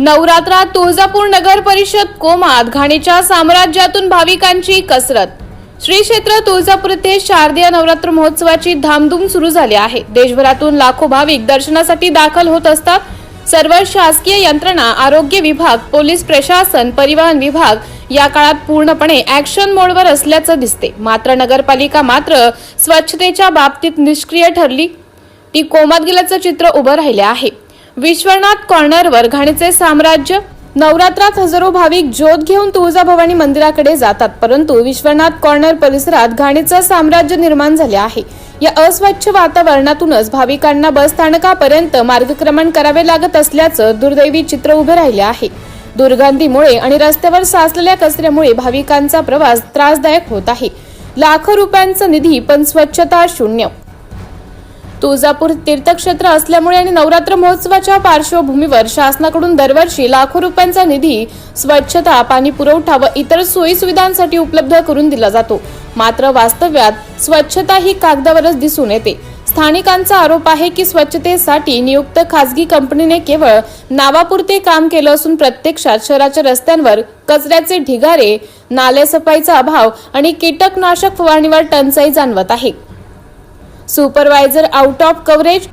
नवरात्रात तुळजापूर नगर परिषद कोमात घाणीच्या साम्राज्यातून भाविकांची कसरत. श्री क्षेत्र तुळजापूर येथे शारदीय नवरात्र महोत्सवाची धामधूम सुरू झाली आहे. देशभरातून लाखो भाविक दर्शनासाठी दाखल होत असतात. सर्व शासकीय यंत्रणा आरोग्य विभाग पोलीस प्रशासन परिवहन विभाग या काळात पूर्णपणे ऍक्शन मोडवर असल्याचं दिसते. मात्र नगरपालिका मात्र स्वच्छतेच्या बाबतीत निष्क्रिय ठरली. ती कोमात गेल्याचं चित्र उभं राहिले आहे. विश्वनाथ कॉर्नरवर घाणीचे साम्राज्य. नवरात्रात हजारो भाविक ज्योत घेऊन तुळजाभवानी मंदिराकडे जातात परंतु विश्वनाथ कॉर्नर परिसरात घाणीचं साम्राज्य निर्माण झाले आहे. या अस्वच्छ वातावरणातूनच भाविकांना बस स्थानकापर्यंत मार्गक्रमण करावे लागत असल्याचं दुर्दैवी चित्र उभे राहिले आहे. दुर्गंधीमुळे आणि रस्त्यावर साचलेल्या कचऱ्यामुळे भाविकांचा प्रवास त्रासदायक होत आहे. लाखो रुपयांचा निधी पण स्वच्छता शून्य. तुळजापूर तीर्थक्षेत्र असल्यामुळे आणि नवरात्र महोत्सवाच्या पार्श्वभूमीवर शासनाकडून दरवर्षी लाखो रुपयांचा निधी स्वच्छता पाणी पुरवठा व इतर सोयी सुविधांसाठी उपलब्ध करून दिला जातो. मात्र वास्तव्यात स्वच्छता ही कागदावरच दिसून येते. स्थानिकांचा आरोप आहे की स्वच्छतेसाठी नियुक्त खासगी कंपनीने केवळ नावापुरते काम केलं असून प्रत्यक्षात शहराच्या रस्त्यांवर कचऱ्याचे ढिगारे नाल्यासफाईचा अभाव आणि कीटकनाशक फवारणीवर टंचाई जाणवत आहे. Supervisor out of coverage.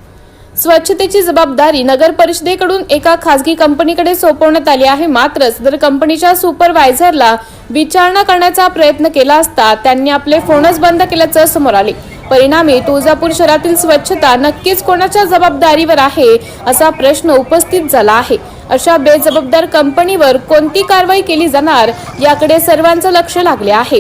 स्वच्छतेची जबाबदारी नगर परिषदेकडून एका खासगी कंपनीकडे सोपवण्यात आली आहे. मात्र सदर कंपनीच्या सुपरवायझरला विचारणा करण्याचा प्रयत्न केला असता त्यांनी आपले फोनच बंद केल्याचं समोर आले. परिणामी तुळजापूर शहरातील स्वच्छता नक्कीच कोणाच्या जबाबदारीवर आहे असा प्रश्न उपस्थित झाला आहे. अशा बेजबाबदार कंपनीवर कोणती कारवाई केली जाणार याकडे सर्वांचं लक्ष लागले आहे.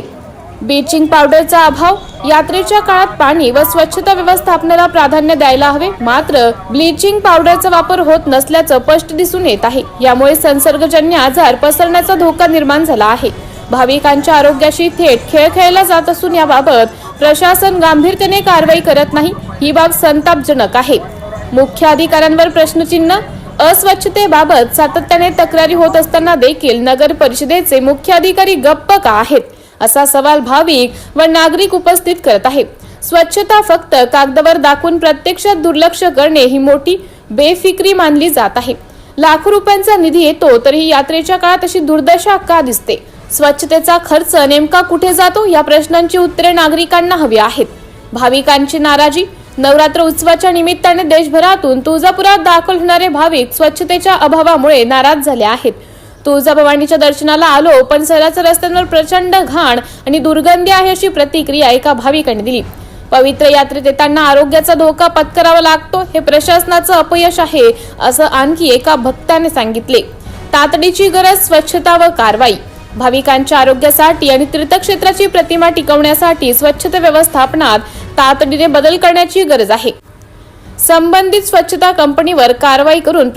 ब्लिचिंग पावडरचा अभाव? यात्रेच्या काळात पाणी व स्वच्छता व्यवस्थापनाला प्राधान्य द्यायला हवे. मात्र ब्लिचिंग पावडरचा वापर होत नसल्याचं स्पष्ट दिसून येत आहे. यामुळे संसर्गजन्य आजार पसरण्याचा धोका निर्माण झाला आहे. भाविकांच्या आरोग्याशी थेट खेळ खेळला जात असून याबाबत प्रशासन गांभीर्याने कारवाई करत नाही. ही बाब संतापजनक आहे. मुख्य अधिकाऱ्यांवर प्रश्नचिन्ह? अस्वच्छतेबाबत सातत्याने तक्रारी होत असताना देखील नगर परिषदेचे मुख्य अधिकारी गप्प का आहेत? असा सवाल भाविक व नागरिक उपस्थित करत आहेत. स्वच्छता फक्त कागदावर दाखवून प्रत्यक्षात दुर्लक्ष करणे ही मोठी बेफिक्री मानली जात आहे. लाखो रुपयांचा निधी येतो तरीही यात्रेच्या काळात अशी दुर्दशा का दिसते? स्वच्छतेचा खर्च नेमका कुठे जातो? या प्रश्नांची उत्तरे नागरिकांना हवी आहेत. भाविकांची नाराजी नवरात्र उत्सवाच्या निमित्ताने देशभरातून तुळजापुरात दाखल होणारे भाविक स्वच्छतेच्या अभावामुळे नाराज झाले आहेत. तुळजाभवानीच्या दर्शनाला आलो पण शहराच्या रस्त्यांवर प्रचंड घाण आणि दुर्गंधी आहे अशी प्रतिक्रिया एका भाविकाने दिली. पवित्र यात्रेत येताना आरोग्याचा धोका पत्करावा लागतो हे प्रशासनाचं अपयश आहे असं आणखी एका भक्ताने सांगितले. तातडीची गरज स्वच्छता व कारवाई. भाविकांच्या आरोग्यासाठी आणि तीर्थक्षेत्राची प्रतिमा टिकवण्यासाठी स्वच्छता व्यवस्थापनात तातडीने बदल करण्याची गरज आहे. संबंधित स्वच्छता कंपनीवर कारवाई करून